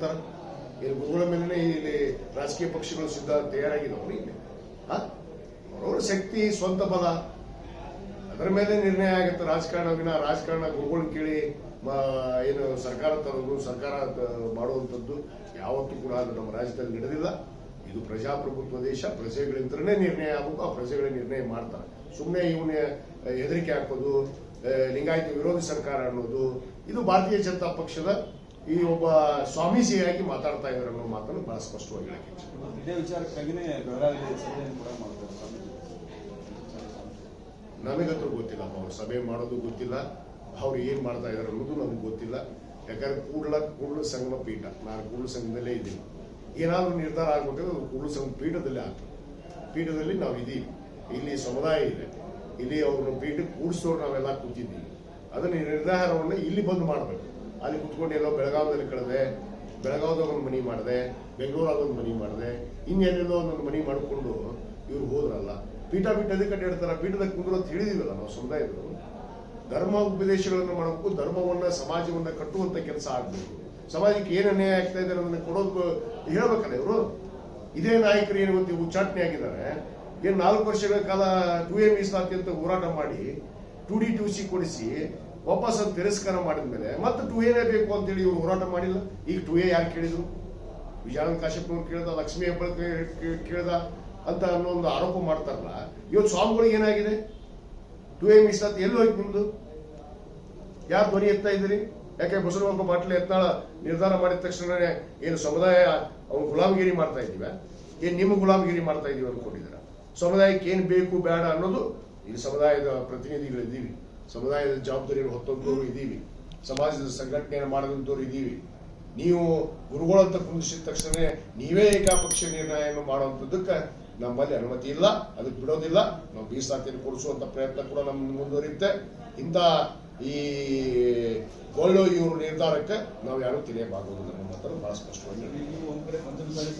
ಬರ್ತಾರೆ ಇಲ್ಲಿ ಗುರುಗಳ ಮೇಲೆ ಇಲ್ಲಿ ರಾಜಕೀಯ ಪಕ್ಷಗಳು ಸಿದ್ಧ ತಯಾರಾಗಿದ್ದಾವೆ. ಇಲ್ಲಿ. ಅವರವರ ಶಕ್ತಿ, ಸ್ವಂತ ಬಲ. ಅದರ ಮೇಲೆ ನಿರ್ಣಯ ಆಗುತ್ತೆ. ರಾಜಕಾರಣ ರಾಜಕಾರಣ ಗುರುಗಳನ್ನ ಕೇಳಿ ಏನು ಸರ್ಕಾರ ತರೋದು, ಸರ್ಕಾರ ಮಾಡುವಂಥದ್ದು ಯಾವತ್ತೂ ಕೂಡ ಅದು ನಮ್ಮ ರಾಜ್ಯದಲ್ಲಿ ನಡೆದಿಲ್ಲ. ಇದು ಪ್ರಜಾಪ್ರಭುತ್ವ ದೇಶ. ಪ್ರಜೆಗಳಿಂದನೇ ನಿರ್ಣಯ ಆಗಬೇಕು ಆ ಪ್ರಜೆಗಳೇ ನಿರ್ಣಯ ಮಾಡ್ತಾರೆ. ಸುಮ್ಮನೆ ಇವನೇ ಹೆದರಿಕೆ ಹಾಕೋದು ಲಿಂಗಾಯತ ವಿರೋಧಿ ಸರ್ಕಾರ ಅನ್ನೋದು. ಇದು ಭಾರತೀಯ ಜನತಾ ಪಕ್ಷದ ಈ ಒಬ್ಬ ಸ್ವಾಮೀಜಿಯಾಗಿ ಮಾತಾಡ್ತಾ ಇದ್ದಾರೆ ಅನ್ನೋ ಮಾತನ್ನು ಬಹಳ ಸ್ಪಷ್ಟವಾಗಿ ಇದೇ ವಿಚಾರಕ್ಕಾಗಿನೇ. ನನಗಂತೂ ಗೊತ್ತಿಲ್ಲ ಅವ್ರು ಸಭೆ ಮಾಡೋದು ಗೊತ್ತಿಲ್ಲ ಅವ್ರು ಏನ್ ಮಾಡ್ತಾ ಇದಾರೆ ಅನ್ನೋದು ನಮ್ಗೆ ಗೊತ್ತಿಲ್ಲ. ಯಾಕಂದ್ರೆ ಕೂಡಲ ಕೂಡಲ ಸಂಗಮ ಪೀಠ ನಾನು ಕೂಡಲ ಸಂಘದಲ್ಲೇ ಇದ್ದೀನಿ. ಏನಾದರೂ ನಿರ್ಧಾರ ಆಗ್ಬೇಕಾದ್ರೆ ಅದು ಕೂಡಲ ಸಂಘ ಪೀಠದಲ್ಲೇ ಆಗ್ತದೆ. ಪೀಠದಲ್ಲಿ ನಾವು ಇದೀವಿ. ಇಲ್ಲಿ ಸಮುದಾಯ ಇದೆ. ಇಲ್ಲಿ ಅವ್ರನ್ನ ಪೀಠಕ್ಕೆ ಕೂಡಿಸೋರು ನಾವೆಲ್ಲ ಕೂತಿದ್ದೀವಿ. ಅದನ್ನ ನಿರ್ಧಾರವನ್ನು ಇಲ್ಲಿ ಬಂದು ಮಾಡಬೇಕು. ಅಲ್ಲಿ ಕುತ್ಕೊಂಡು ಎಲ್ಲೋ ಬೆಳಗಾವದಲ್ಲಿ ಕಳೆದೆ ಬೆಳಗಾವದಾಗ ಒಂದು ಮನಿ ಮಾಡಿದೆ ಬೆಂಗಳೂರಾಗ ಒಂದು ಮನಿ ಮಾಡಿದೆ ಇನ್ನೆಲ್ಲೆಲ್ಲೋ ಒಂದೊಂದು ಮನಿ ಮಾಡಿಕೊಂಡು ಇವ್ರು ಹೋದ್ರಲ್ಲ. ಪೀಠ ಪೀಠ ಅದಕ್ಕೆ ಕಟ್ಟಿಡ್ತಾರೆ ಪೀಠದ ಕುಂದ್ರು ಅಂತ ನಾವು ಸಮುದಾಯದವರು ಧರ್ಮ ಉಪದೇಶಗಳನ್ನು ಮಾಡಬೇಕು, ಧರ್ಮವನ್ನ, ಸಮಾಜವನ್ನ ಕಟ್ಟುವಂತ ಕೆಲಸ ಆಗ್ಬೇಕು. ಸಮಾಜಕ್ಕೆ ಏನು ಅನ್ಯಾಯ ಆಗ್ತಾ ಇದೆ ಅನ್ನೋದನ್ನ ಕೊಡೋದು ಹೇಳ್ಬೇಕಲ್ಲ ಇವರು. ಇದೇ ನಾಯಕರು ಏನು ಗೊತ್ತಿ ಉಚ್ಚಾಟನೆ ಆಗಿದ್ದಾರೆ, ಏನು ನಾಲ್ಕು ವರ್ಷಗಳ ಕಾಲ ಟು ಎ ಮೀಸಲಾತಿ ಅಂತ ಹೋರಾಟ ಮಾಡಿ, ಟು ಡಿ ಟು ಸಿ ಕೊಡಿಸಿ ವಾಪಸ್ ಅದು ತಿರಸ್ಕಾರ ಮಾಡಿದ ಮೇಲೆ ಮತ್ತೆ ಟು ಎನೇ ಬೇಕು ಅಂತೇಳಿ ಇವರು ಹೋರಾಟ ಮಾಡಿಲ್ಲ. ಈಗ ಟು ಎ ಯಾರು ಕೇಳಿದ್ರು? ವಿಜಯಾನಂದ ಕಾಶ್ಯಪ್ನವ್ರು ಕೇಳ್ದ, ಲಕ್ಷ್ಮೀ ಹೆಬ್ಬಾಳ್ಕರ್ ಕೇ- ಕೇಳ್ದ ಅಂತ ಅನ್ನೋ ಒಂದು ಆರೋಪ ಮಾಡ್ತಾರಲ್ಲ, ಇವತ್ತು ಸ್ವಾಮಿಗಳಿಗೆ ಏನಾಗಿದೆ? ಟು ಎ ಮೀಸಲಾತಿ ಎಲ್ಲಿ ಹೋಯ್ತು ನಿಮ್ದು? ಯಾರು ಧ್ವನಿ ಎತ್ತಾ ಇದ್ದೀರಿ? ಯಾಕೆ ಬಸವನೊಬ್ಬ ಬಾಟ್ಲಿ ಎತ್ತಾಳ ನಿರ್ಧಾರ ಮಾಡಿದ ತಕ್ಷಣ ಏನು ಸಮುದಾಯ, ಅವ್ರು ಗುಲಾಮಗಿರಿ ಮಾಡ್ತಾ ಇದೀವ ಏನು ನಿಮ್ಮ ಗುಲಾಮಗಿರಿ ಮಾಡ್ತಾ ಇದೀವಿ ಅಂದ್ಕೊಂಡಿದ್ದೀರ? ಸಮುದಾಯಕ್ಕೆ ಏನು ಬೇಕು, ಬೇಡ ಅನ್ನೋದು ಈ ಸಮುದಾಯದ ಪ್ರತಿನಿಧಿಗಳು ಇದ್ದೀವಿ ಸಮುದಾಯದ ಜವಾಬ್ದಾರಿಯನ್ನು ಹೊತ್ತಂತವ್ರು ಇದ್ದೀವಿ. ಸಮಾಜದ ಸಂಘಟನೆಯನ್ನು ಮಾಡಿದಂಥವ್ರು ಇದ್ದೀವಿ. ನೀವು ಗುರುಗಳಂತ ಕುಂದಿಸಿದ ತಕ್ಷಣ ನೀವೇ ಏಕಾಪಕ್ಷ ನಿರ್ಣಯವನ್ನು ಮಾಡುವಂಥದ್ದಕ್ಕೆ ನಮ್ಮಲ್ಲಿ ಅನುಮತಿ ಇಲ್ಲ, ಅದಕ್ಕೆ ಬಿಡೋದಿಲ್ಲ. ನಾವು ಮೀಸಲಾತಿಯನ್ನು ಕೊಡಿಸುವಂಥ ಪ್ರಯತ್ನ ಕೂಡ ನಮ್ಮ ಮುಂದುವರಿಯುತ್ತೆ. ಇಂಥ ಈ ಗೊಳ್ಳು ಇವರು ನಿರ್ಧಾರಕ್ಕೆ ನಾವು ಯಾರು ತಿಳಿಯಬಾರದು ನಮ್ಮ ಮಾತ್ರ ಬಹಳ ಸ್ಪಷ್ಟವಾಗಿ